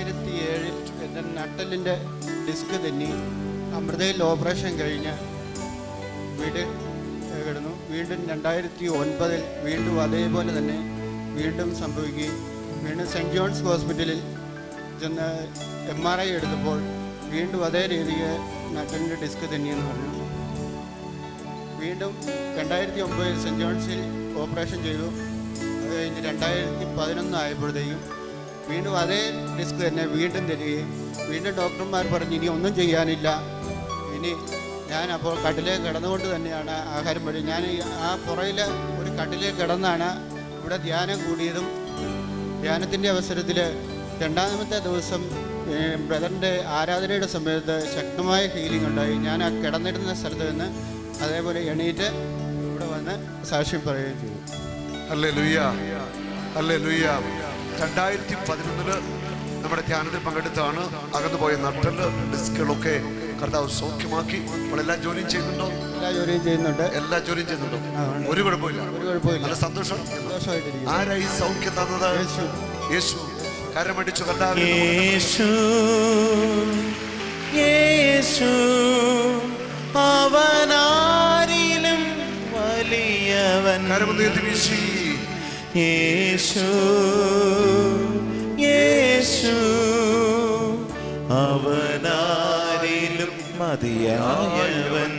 രണ്ടായിരത്തി ഏഴിൽ എന്റെ നട്ടലിന്റെ ഡിസ്ക് തെന്നി. അമൃതയിൽ ഓപ്പറേഷൻ കഴിഞ്ഞ് വീട് കിടന്നു. വീണ്ടും രണ്ടായിരത്തി ഒൻപതിൽ വീണ്ടും അതേപോലെ തന്നെ വീണ്ടും സംഭവിക്കുകയും. വീണ്ടും സെന്റ് ജോൺസ് ഹോസ്പിറ്റലിൽ ചെന്ന് എം ആർ ഐ എടുത്തപ്പോൾ വീണ്ടും അതേ രീതിയിൽ നട്ടലിന്റെ ഡിസ്ക് തന്നെയെന്ന് പറഞ്ഞു. വീണ്ടും രണ്ടായിരത്തി ഒമ്പതിൽ സെന്റ് ജോൺസിൽ ഓപ്പറേഷൻ ചെയ്തു. അത് കഴിഞ്ഞ് രണ്ടായിരത്തി പതിനൊന്ന് ആയപ്പോഴത്തേക്കും വീണ്ടും അതേ ഡിസ്ക് തന്നെ വീണ്ടും തരികയും വീണ്ടും ഡോക്ടർമാർ പറഞ്ഞ് ഇനി ഒന്നും ചെയ്യാനില്ല. ഇനി ഞാൻ അപ്പോൾ കട്ടിലേ കിടന്നുകൊണ്ട് തന്നെയാണ് ആഹാരം വഴി. ഞാൻ ആ പുറയിൽ ഒരു കട്ടിലേ കിടന്നാണ് ഇവിടെ ധ്യാനം കൂടിയതും ധ്യാനത്തിന്റെ അവസരത്തിൽ രണ്ടാമത്തെ ദിവസം ബ്രദറിന്റെ ആരാധനയുടെ സമയത്ത് ശക്തമായ ഹീലിംഗ് ഉണ്ടായി. ഞാൻ ആ കിടന്നിരുന്ന സ്ഥലത്ത് നിന്ന് അതേപോലെ എണീറ്റ് ഇവിടെ വന്ന് സാക്ഷ്യം പറയുകയും ചെയ്തു. അല്ലേ ലുയ്യ അല്ലേ ലുയ്യ രണ്ടായിരത്തി പതിനൊന്നിൽ നമ്മുടെ ധ്യാനത്തിൽ പങ്കെടുത്താണ് അകന്നുപോയ നട്ടൽ ഡിസ്കുകളൊക്കെ കർത്താവ് സൗഖ്യമാക്കി. നമ്മളെല്ലാ ജോലിയും ചെയ്യുന്നുണ്ടോ? എല്ലാ ജോലിയും ചെയ്യുന്നുണ്ട്. എല്ലാ ജോലിയും ചെയ്യുന്നുണ്ടോ? ഒരു കുഴപ്പമില്ല. ഒരു കുഴപ്പമില്ല. നല്ല സന്തോഷം. ആരായി ആരാ ഈ സൗഖ്യം തന്നത്? യേശു. യേശു. കരമടിച്ചു കർത്താവ് യേശു. യേശു. അവനാരിലും വലിയവൻ കരമുന്നേറ്റി വീശി. യേശു യേശു അവനാരിലും മതിയായവൻ.